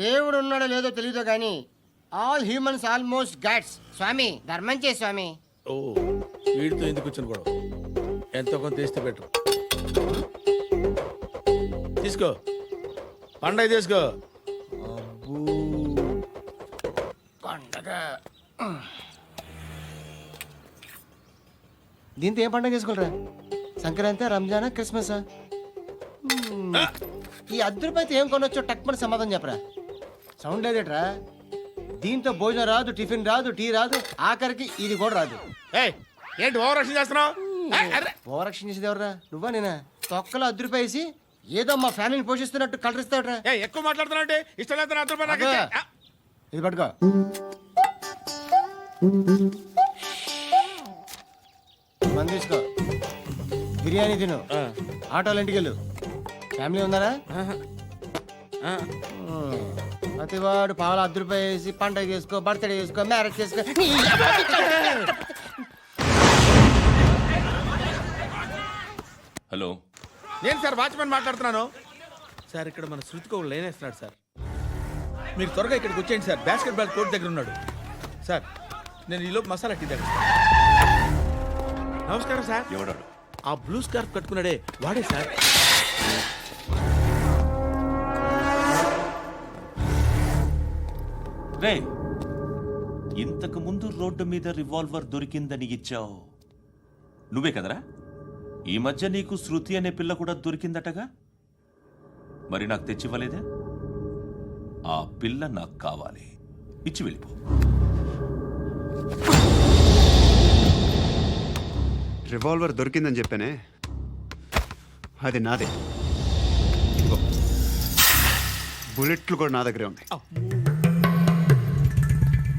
దేవుడు ఉన్నాడో లేదో తెలియదు కానీ ఆల్ హ్యూమన్స్ ఆల్మోస్ట్ గాడ్స్ స్వామి ధర్మం చే స్వామి. ఓ వీడితో ఎందుకు వచ్చిన గొడవ? ఎంతో కొంత తీస్తే పెట్టు. తీసుకో. పండగ తీసుకో. పండగ. దీంతో ఏం పండగ చేసుకోలేరా సంక్రాంతి రంజానా క్రిస్మసా. ఈ రూపాయలతో ఏం కొనొచ్చో టక్మని సమాధానం చెప్పరా? సౌండ్ లేదేట్రా? దీంతో భోజనం రాదు టిఫిన్ రాదు టీ రాదు ఆఖరికి ఇది కూడా రాదు. ఏయ్ ఏంటి ఓవర్ రక్షణ చేస్తున్నావు. ఓవరాక్షన్ చేసేది ఎవరా నువ్వా నేనా? తొక్కలో వేసి ఏదో మా ఫ్యామిలీని పోషిస్తున్నట్టు కలరిస్తావుట్రా. ఏయ్, ఎక్కువ మాట్లాడుతున్నావు ఇష్టం లేదు ఇది పట్టుకో. మంది తీసుకో. బిర్యానీ తిను. ఆటోలు ఇంటికి వెళ్ళు ఫ్యామిలీ ఉన్నారా. ప్రతివాడు పావులు అర్ధ రూపాయి వేసి పండగ చేసుకో బర్త్డే చేసుకో మ్యారేజ్ చేసుకో. హలో నేను సార్ వాచ్మెన్ మాట్లాడుతున్నాను? సార్ ఇక్కడ మన శృతికి ఒక లైన్ వేస్తున్నాడు సార్. మీరు త్వరగా ఇక్కడికి వచ్చేయండి సార్. బాస్కెట్ బాల్ కోర్ట్ దగ్గర ఉన్నాడు. సార్ నేను ఈలోపు మసాలా టీ దగ్గర నమస్కారం సార్. ఎవడాడు? ఆ బ్లూ స్కార్ఫ్ కట్టుకున్నాడే వాడే సార్. రే ఇంతకు ముందు రోడ్డు మీద రివాల్వర్ దొరికిందని ఇచ్చావు. నువ్వే కదరా? ఈ మధ్య నీకు శృతి అనే పిల్ల కూడా దొరికిందటగా? మరి నాకు తెచ్చివ్వలేదే? ఆ పిల్ల నాకు కావాలి. ఇచ్చి వెళ్ళిపో. రివాల్వర్ దొరికిందని చెప్పానే? అది నాదే. ఇదిగో. బుల్లెట్లు కూడా నా దగ్గరే ఉన్నాయి!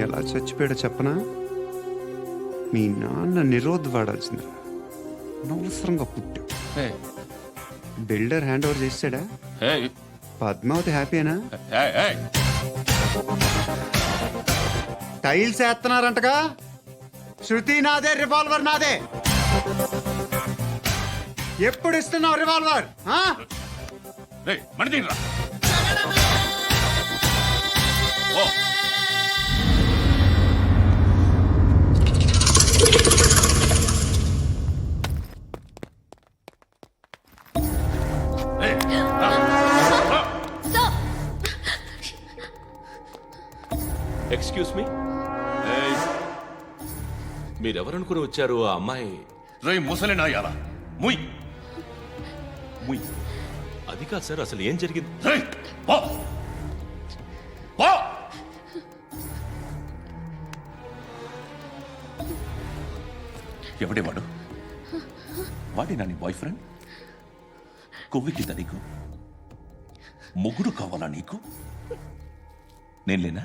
ఎలా చచ్చిపోయాడో చెప్పనా? మీ నాన్న నిరోధ్ అనవసరంగా పుట్టావు. బిల్డర్ హ్యాండ్ ఓవర్ చేసాడా పద్మావతి హ్యాపీనా? టైల్స్ వేస్తున్నారంటగా? శృతి నాదే రివాల్వర్ నాదే. ఎప్పుడు ఇస్తున్నావు రివాల్వర్ ఆ? ఎక్స్క్యూజ్ మీ మీరెవరనుకుని వచ్చారు ఆ అమ్మాయి? రేయ్ ముసలి నాయాల ముయ్. ముయ్. అది కాదు సార్ అసలు ఏం జరిగింది? రేయ్, పో. పో. ఎవడే వాడు? వాడేనా నీ బాయ్ ఫ్రెండ్ కొవ్వెక్కిందా నీకు? మొగుడు కావాలా నీకు? నేను లేనా?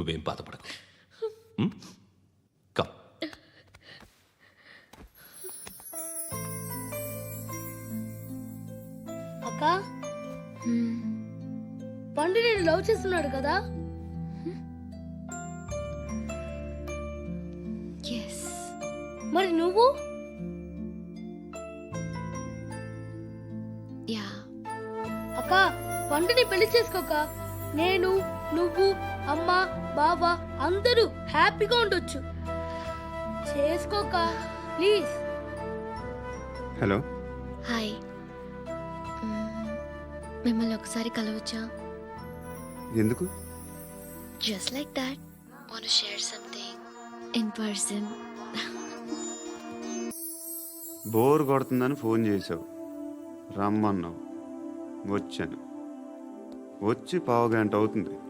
నువ్వేం బాధపడకు. కమ్ అక్క? పండు నేను లవ్ చేస్తున్నాడు కదా? ఎస్ మరి నువ్వు? యా అక్క పండుని పెళ్ళి చేసుకోక నేను నువ్వు అమ్మ బావ అందరూ హ్యాపీగా ఉండొచ్చు. చేసుకోక ప్లీజ్. హలో. హాయ్. మిమ్మల్ని ఒకసారి కలవచ్చా? ఎందుకు? Just like that want share something in person bore కొడుతుందని phone చేసావు రమ్మన్నావు. వచ్చాను. వచ్చి పావు గంట అవుతుంది.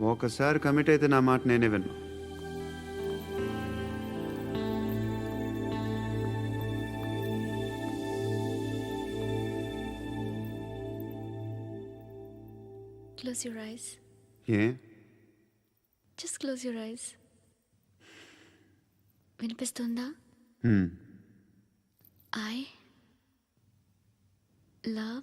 ఒకసారి కమిట్ అయితే నా మాట నేనే విన్నా. ఏ? వినిపిస్తుందా? హ్మ్. ఐ లవ్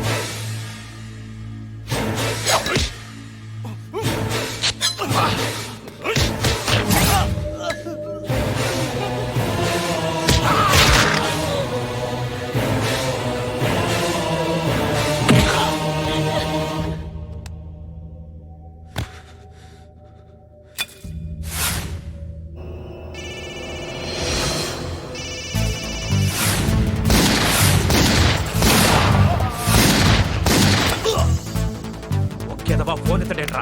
ఒకేదవా ఫోన్ ఎత్తడేట్రా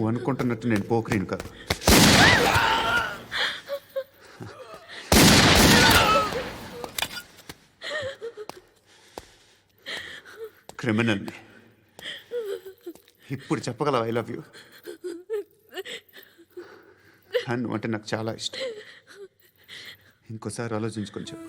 నువ్వు అనుకుంటున్నట్టు నేను పోకరీని కాదు. క్రిమినల్ని. ఇప్పుడు చెప్పగలవు ఐ లవ్ యూ అండ్ అంటే నాకు చాలా ఇష్టం. ఇంకోసారి ఆలోచించుకొని చెప్పు.